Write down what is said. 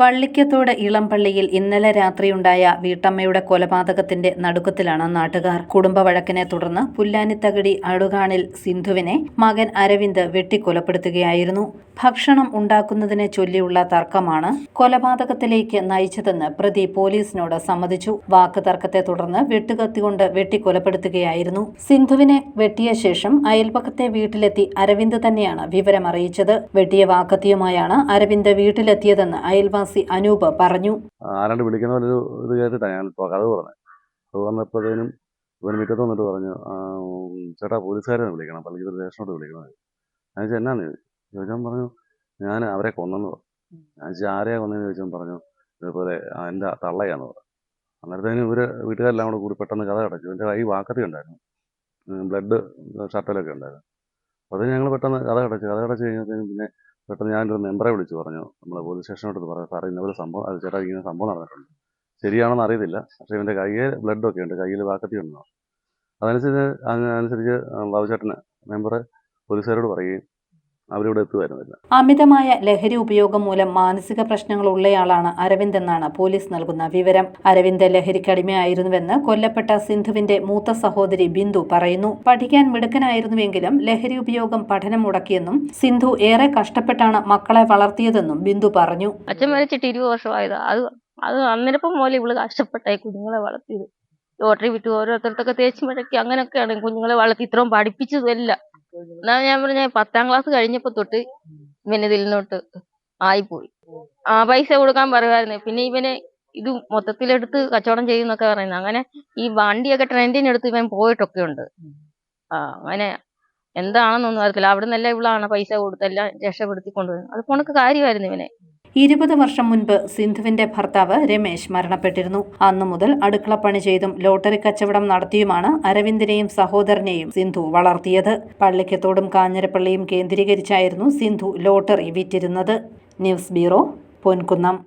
പള്ളിക്കത്തോട് ഇളംപള്ളിയിൽ ഇന്നലെ രാത്രിയുണ്ടായ വീട്ടമ്മയുടെ കൊലപാതകത്തിന്റെ നടുക്കത്തിലാണ് നാട്ടുകാർ. കുടുംബ വഴക്കിനെ തുടർന്ന് പുല്ലാനിത്തകടി അടുകാണിൽ സിന്ധുവിനെ മകൻ അരവിന്ദ് വെട്ടിക്കൊലപ്പെടുത്തുകയായിരുന്നു. ഭക്ഷണം ഉണ്ടാക്കുന്നതിനെ ചൊല്ലിയുള്ള തർക്കമാണ് കൊലപാതകത്തിലേക്ക് നയിച്ചതെന്ന് പ്രതി പോലീസിനോട് സമ്മതിച്ചു. വാക്ക് തർക്കത്തെ തുടർന്ന് വെട്ടുകത്തികൊണ്ട് വെട്ടിക്കൊലപ്പെടുത്തുകയായിരുന്നു. സിന്ധുവിനെ വെട്ടിയ ശേഷം അയൽപക്കത്തെ വീട്ടിലെത്തി അരവിന്ദ് തന്നെയാണ് വിവരം അറിയിച്ചത് വെട്ടിയ വാക്കത്തിയുമായാണ് അരവിന്ദ് വീട്ടിലെത്തിയതെന്ന് അയൽവാസി അനൂപ് പറഞ്ഞു. ആരാണ്ട് വിളിക്കുന്ന ഒരു ഇത് കേട്ടിട്ടാണ് ഞാൻ കഥ പറഞ്ഞത് അത് വന്നപ്പോഴത്തേനും ഇവൻ മുറ്റത്ത് വന്നിട്ട് പറഞ്ഞു "ആ, ഉം, ചേട്ടാ പോലീസുകാരെ വിളിക്കണം പള്ളിക്ക് സ്റ്റേഷനോട്ട് വിളിക്കണം ഞാൻ ചോദിച്ചാൽ എന്നാന്ന്? ചോദിച്ചു ചോദിച്ചാൽ പറഞ്ഞു ഞാൻ അവരെ കൊന്നെന്ന് പറഞ്ഞു. ഞാൻ ചോദിച്ചാൽ ആരെയാ കൊന്നെന്ന്? ചോദിച്ചാൽ പറഞ്ഞു ഇതേപോലെ "ആ, എന്റെ തള്ളയാന്ന് പറഞ്ഞു. അന്നേരത്തേനും ഇവർ വീട്ടുകാരെല്ലാം കൂടെ കൂടി പെട്ടെന്ന് കഥ അടച്ചു എന്റെ കൈ വാക്കത്തി ഉണ്ടായിരുന്നു. ബ്ലഡ് ഷർട്ടിലൊക്കെ ഉണ്ടായിരുന്നു. അപ്പോൾ അത് ഞങ്ങൾ പെട്ടെന്ന് കഥ അടച്ചു കഥ അടച്ച് കഴിഞ്ഞപ്പോഴത്തേനും പിന്നെ പെട്ടെന്ന് ഞാനൊരു മെമ്പറെ വിളിച്ച് പറഞ്ഞു. നമ്മളെ പോലീസ് സ്റ്റേഷനോട് പറഞ്ഞു സാറേ ഇന്നപോലെ സംഭവം അത് ചേട്ടാ ഇങ്ങനെ സംഭവം നടന്നിട്ടുണ്ട്. ശരിയാണെന്ന് അറിയത്തില്ല. പക്ഷേ ഇവന്റെ കയ്യിൽ ബ്ലഡൊക്കെ ഉണ്ട്. കയ്യിൽ വാക്കത്തി പറഞ്ഞു. അതനുസരിച്ച് അതിനനുസരിച്ച് ബാബുചേട്ടന് മെമ്പർ പോലീസുകാരോട് പറയുകയും അവരിവിടെ എത്തുമായിരുന്നില്ല അമിതമായ ലഹരി ഉപയോഗം മൂലം മാനസിക പ്രശ്നങ്ങൾ ഉള്ളയാളാണ് അരവിന്ദ് എന്നാണ് പോലീസ് നൽകുന്ന വിവരം. അരവിന്ദ് ലഹരിക്കടിമയായിരുന്നുവെന്ന് കൊല്ലപ്പെട്ട സിന്ധുവിന്റെ മൂത്ത സഹോദരി ബിന്ദു പറയുന്നു. പഠിക്കാൻ മിടുക്കനായിരുന്നുവെങ്കിലും ലഹരി ഉപയോഗം പഠനം മുടക്കിയെന്നും സിന്ധു ഏറെ കഷ്ടപ്പെട്ടാണ് മക്കളെ വളർത്തിയതെന്നും ബിന്ദു പറഞ്ഞു. അച്ഛൻ മരിച്ചിട്ട് ഇരുപത് വർഷമായത്. അത് അത് അന്നേരപ്പം മുതൽ ഇവൾ കഷ്ടപ്പെട്ടായി കുഞ്ഞുങ്ങളെ വളർത്തിയത്. ലോട്ടറി വിട്ടു ഓരോരുത്തർക്കൊക്കെ തേച്ച് മടക്കി അങ്ങനെയൊക്കെയാണ് കുഞ്ഞുങ്ങളെ വളർത്തി. ഇത്രയും പഠിപ്പിച്ചതല്ല എന്നാ ഞാൻ പറഞ്ഞ പത്താം ക്ലാസ് കഴിഞ്ഞപ്പോ തൊട്ട് ഇവന് നിന്നോട്ട് ആയിപ്പോയി. ആ പൈസ കൊടുക്കാൻ പറയുമായിരുന്നു പിന്നെ ഇവന് ഇത് മൊത്തത്തിലെടുത്ത് കച്ചവടം ചെയ്യുന്നൊക്കെ പറയുന്നത് അങ്ങനെ ഈ വണ്ടിയൊക്കെ ട്രെൻഡിനെടുത്ത് ഇവൻ പോയിട്ടൊക്കെ ഉണ്ട് ആ അങ്ങനെ എന്താണെന്നൊന്നും അറിയത്തില്ല. അവിടെ നിന്നല്ല ഇവളാണ് പൈസ കൊടുത്തെല്ലാം രക്ഷപ്പെടുത്തി കൊണ്ടുവരുന്നത് അത് പോണക്ക് കാര്യമായിരുന്നു ഇവനെ. ഇരുപത് വർഷം മുൻപ് സിന്ധുവിന്റെ ഭർത്താവ് രമേശ് മരണപ്പെട്ടിരുന്നു. അന്നു മുതൽ അടുക്കള പണി ചെയ്തും ലോട്ടറി കച്ചവടം നടത്തിയുമാണ് അരവിന്ദിനെയും സഹോദരനെയും സിന്ധു വളർത്തിയത്. പള്ളിക്കത്തോടും കാഞ്ഞിരപ്പള്ളിയും കേന്ദ്രീകരിച്ചായിരുന്നു Sindhu lottery വിറ്റിരുന്നത്. News bureau Ponkunnam.